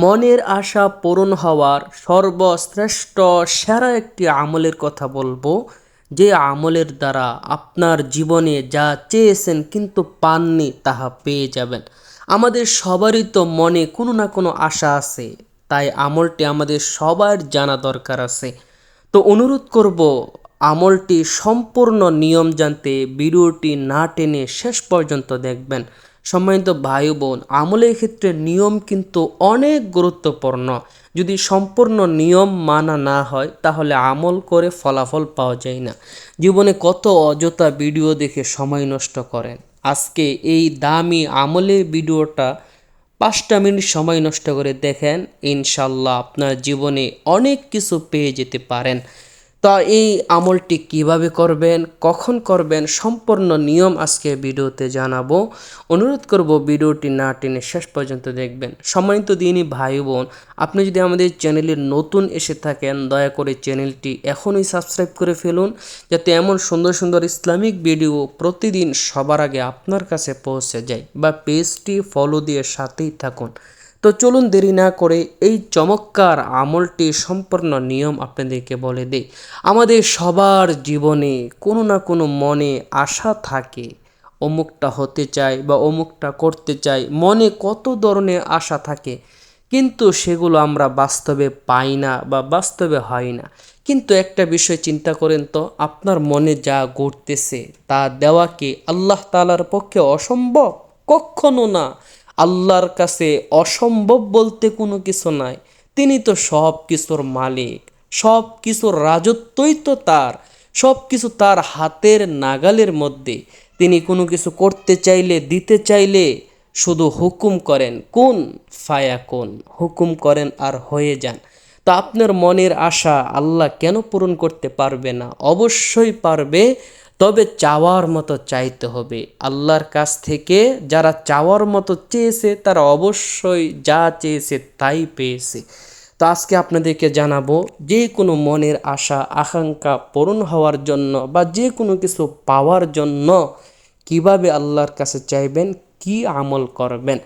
মনের আশা পূরণ হওয়ার সর্বশ্রেষ্ঠ সেরা একটি আমলের কথা বলব, যে আমলের দ্বারা আপনার জীবনে যা চেয়েছেন কিন্তু পাননি তাহা পেয়ে যাবেন। আমাদের সবারই তো মনে কোনো না কোনো আশা আছে, তাই আমলটি আমাদের সবার জানা দরকার আছে। তো অনুরোধ করব, আমলটি সম্পূর্ণ নিয়ম জানতে ভিডিওটি না টেনে শেষ পর্যন্ত দেখবেন। সম্মানিত ভাই বোন, আমলের ক্ষেত্রে নিয়ম কিন্তু অনেক গুরুত্বপূর্ণ। যদি সম্পূর্ণ নিয়ম মানা না হয়, তাহলে আমল করে ফলাফল পাওয়া যায় না। জীবনে কত অযথা ভিডিও দেখে সময় নষ্ট করেন। আজকে এই দামি আমলের ভিডিওটা পাঁচটা মিনিট সময় নষ্ট করে দেখেন ইনশাল্লাহ আপনার জীবনে অনেক কিছু পেয়ে যেতে পারেন। তা এই আমলটি কীভাবে করবেন, কখন করবেন, সম্পূর্ণ নিয়ম আজকে ভিডিওতে জানাব। অনুরোধ করব ভিডিওটি না টেনে শেষ পর্যন্ত দেখবেন। সম্মানিত দিনই ভাই বোন, আপনি যদি আমাদের চ্যানেলে নতুন এসে থাকেন, দয়া করে চ্যানেলটি এখনই সাবস্ক্রাইব করে ফেলুন, যাতে এমন সুন্দর সুন্দর ইসলামিক ভিডিও প্রতিদিন সবার আগে আপনার কাছে পৌঁছে যায় বা পেজটি ফলো দিয়ে সাথেই থাকুন। তো চলুন দেরি না করে এই চমৎকার আমলটি সম্পূর্ণ নিয়ম আপনাদেরকে বলে দেই। আমাদের সবার জীবনে কোনো না কোনো মনে আশা থাকে, অমুকটা হতে চাই বা অমুকটা করতে চাই মনে কত ধরনের আশা থাকে, কিন্তু সেগুলো আমরা বাস্তবে পাই না বা বাস্তবে হয় না। কিন্তু একটা বিষয় চিন্তা করেন তো, আপনার মনে যা ঘটতেছে তা দেওয়া কি আল্লাহ তালার পক্ষে অসম্ভব? কখনো না। আল্লাহর কাছে অসম্ভব বলতে কোনো কিছু নাই। তিনি তো সব কিছুর মালিক সব কিছুর রাজত্বই তো তার সব কিছু তার হাতের নাগালের মধ্যে। তিনি কোনো কিছু করতে চাইলে, দিতে চাইলে শুধু হুকুম করেন, কোন ফায়া কোন হুকুম করেন, আর হয়ে যান তা আপনার মনের আশা আল্লাহ কেন পূরণ করতে পারবে না? অবশ্যই পারবে তবে চাওয়ার মতো চাইতে হবে। আল্লাহর কাছ থেকে যারা চাওয়ার মতো চেয়েছে, তারা অবশ্যই যা চেয়েছে তাই পেয়েছে। তো আজকে আপনাদেরকে জানাব, যে কোনো মনের আশা, আকাঙ্ক্ষা পূরণ হওয়ার জন্য বা যে কোনো কিছু পাওয়ার জন্য কীভাবে আল্লাহর কাছে চাইবেন, কি আমল করবেন?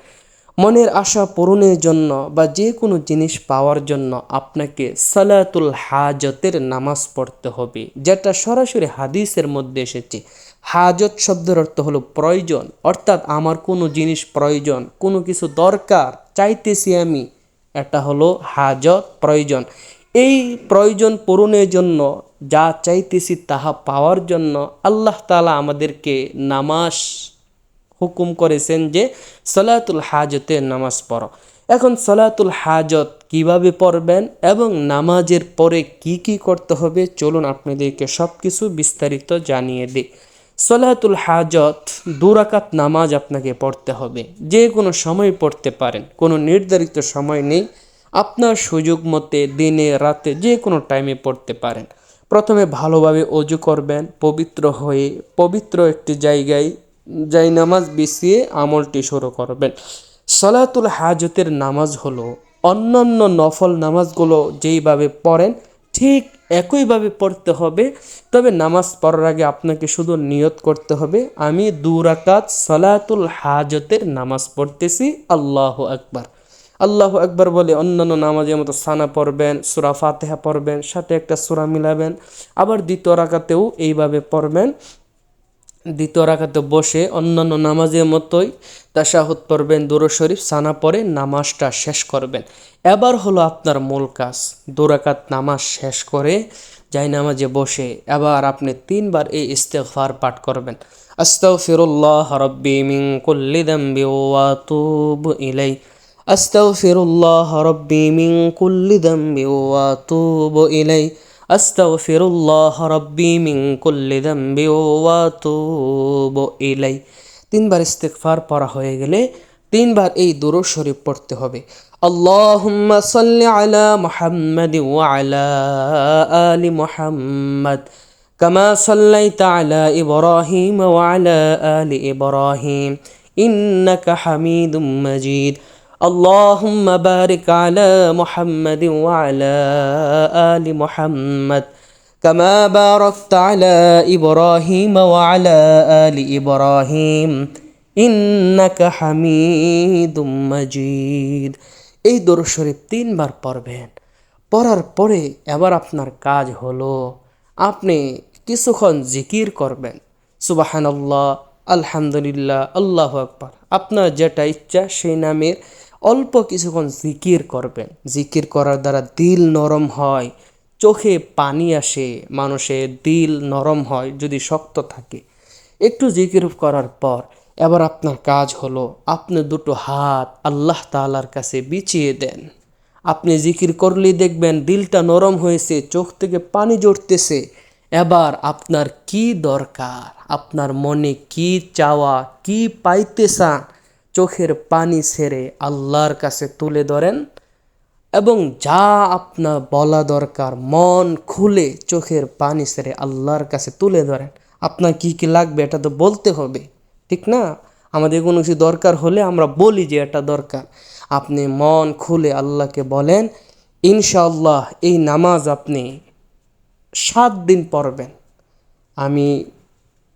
মনের আশা পূরণের জন্য বা যে কোনো জিনিস পাওয়ার জন্য আপনাকে সালাতুল হাজতের নামাজ পড়তে হবে, যেটা সরাসরি হাদিসের মধ্যে এসেছে। হাজত শব্দের অর্থ হলো প্রয়োজন, অর্থাৎ আমার কোনো জিনিস প্রয়োজন, কোনো কিছু দরকার, চাইতেছি আমি, এটা হলো হাজত প্রয়োজন। এই প্রয়োজন পূরণের জন্য, যা চাইতেছি তাহা পাওয়ার জন্য আল্লাহ তালা আমাদেরকে নামাজ হুকুম করেছেন যে সলাতুল হাজতের নামাজ পড়ো। এখন সলাতুল হাজত কীভাবে পড়বেন এবং নামাজের পরে কি কি করতে হবে, চলুন আপনাদেরকে সব কিছু বিস্তারিত জানিয়ে দিই। সলাতুল হাজত দুরাকাত নামাজ আপনাকে পড়তে হবে। যে কোনো সময় পড়তে পারেন, কোনো নির্ধারিত সময় নেই। আপনার সুযোগ মতে দিনে, রাতে যে কোনো টাইমে পড়তে পারেন। প্রথমে ভালোভাবে অজু করবেন, পবিত্র হয়ে, পবিত্র একটি জায়গায় যাই নামাজ বিছিয়ে আমলটি শুরু করবেন। সলাতুল হাজতের নামাজ হলো অন্যান্য নফল নামাজগুলো যেইভাবে পড়েন, ঠিক একইভাবে পড়তে হবে। তবে নামাজ পড়ার আগে আপনাকে শুধু নিয়ত করতে হবে, আমি দুরাকাত সলাতুল হাজতের নামাজ পড়তেছি, আল্লাহ আকবার। আল্লাহ একবার বলে অন্যান্য নামাজের মতো সানা পড়বেন, সুরা ফাতেহা পড়বেন, সাথে একটা সুরা মিলাবেন, আবার দ্বিতীয় রাকাতেও এইভাবে পড়বেন। দ্বিতীয় রাখাতে বসে অন্যান্য নামাজের মতোই তাশাহুদ পড়বেন দুরো শরীফ, সানা পরে নামাজটা শেষ করবেন। এবার হলো আপনার মূল কাজ। দুরাকাত নামাজ শেষ করে যাই নামাজে বসে এবার আপনি তিনবার এই ইস্তেগফার পাঠ করবেন। আস্তাগফিরুল্লাহ রব্বি মিন কুল্লি দামবি ওয়া আতুবু ইলাই আস্তাগফিরুল্লাহ রব্বি মিন কুল্লি দামবি ওয়া আতুবু ইলাই আস্তাগফিরুল্লাহ রব্বি মিন কুল্লি যামবি ওয়া আতুবু ইলাই তিনবার ইস্তেগফার পড়া হয়ে গেলে তিনবার এই দুরূদ শরীফ পড়তে হবে اللهم صل على محمد وعلى آل محمد كما صليت على إبراهيم وعلى آل إبراهيم إنك حميد مجيد اللهم بارك على محمد وعلى آل محمد كما باركت على إبراهيم وعلى آل إبراهيم إنك حميد مجيد এই দরুদ শরীফ তিনবার পড়বেন পড়ার পরে এবার আপনার কাজ হলো আপনি কিছুক্ষণ জিকির করবেন সুবাহানাল্লাহ আলহামদুলিল্লাহ আল্লাহ আকবার আপনার যেটা ইচ্ছা সেই নামের অল্প কিছুক্ষণ জিকির করবেন। জিকির করার দ্বারা দিল নরম হয়, চোখে পানি আসে, মানুষের দিল নরম হয় যদি শক্ত থাকে। একটু জিকির করার পর এবার আপনার কাজ হলো আপনি দুটো হাত আল্লাহ তালার কাছে বিছিয়ে দেন। আপনি জিকির করলেই দেখবেন দিলটা নরম হয়েছে, চোখ থেকে পানি জড়তেছে। এবার আপনার কি দরকার? আপনার মনে কি চাওয়া, কি পাইতে চান? চোখের পানি ছেড়ে আল্লাহর কাছে তুলে ধরেন এবং যা আপনার বলা দরকার, মন খুলে চোখের পানি ছেড়ে আল্লাহর কাছে তুলে ধরেন। আপনার কি কি লাগবে এটা তো বলতে হবে, ঠিক না? আমাদের কোনো কিছু দরকার হলে আমরা বলি যে এটা দরকার। আপনি মন খুলে আল্লাহকে বলেন, ইনশাআল্লাহ এই নামাজ আপনি সাত দিন পড়বেন। আমি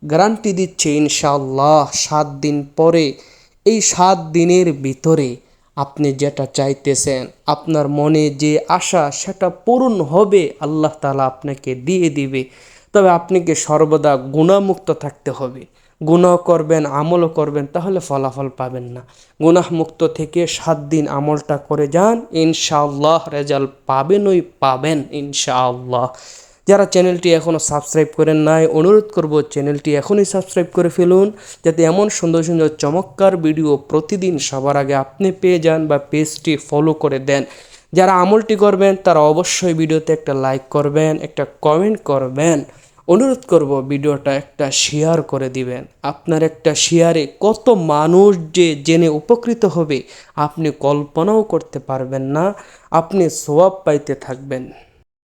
গ্যারান্টি দিচ্ছি, ইনশাআল্লাহ সাত দিন পরে এই সাত দিনের ভিতরে আপনি যেটা চাইতেছেন, আপনার মনে যে আশা সেটা পূরণ হবে, আল্লাহ তালা আপনাকে দিয়ে দিবে। তবে আপনাকে সর্বদা গুণামুক্ত থাকতে হবে। গুনাহ করবেন, আমলও করবেন, তাহলে ফলাফল পাবেন না। গুনাহমুক্ত থেকে সাত দিন আমলটা করে যান, ইনশাআল্লাহ রেজাল্ট পাবেনই পাবেন, ইনশাআল্লাহ। যারা চ্যানেলটি এখনও সাবস্ক্রাইব করেন নাই, অনুরোধ করব চ্যানেলটি এখনই সাবস্ক্রাইব করে ফেলুন, যাতে এমন সুন্দর সুন্দর চমৎকার ভিডিও প্রতিদিন সবার আগে আপনি পেয়ে যান বা পেজটি ফলো করে দেন। যারা আমলটি করবেন, তারা অবশ্যই ভিডিওতে একটা লাইক করবেন, একটা কমেন্ট করবেন। অনুরোধ করব ভিডিওটা একটা শেয়ার করে দিবেন। আপনার একটা শেয়ারে কত মানুষ যে জেনে উপকৃত হবে, আপনি কল্পনাও করতে পারবেন না, আপনি সোয়াব পাইতে থাকবেন।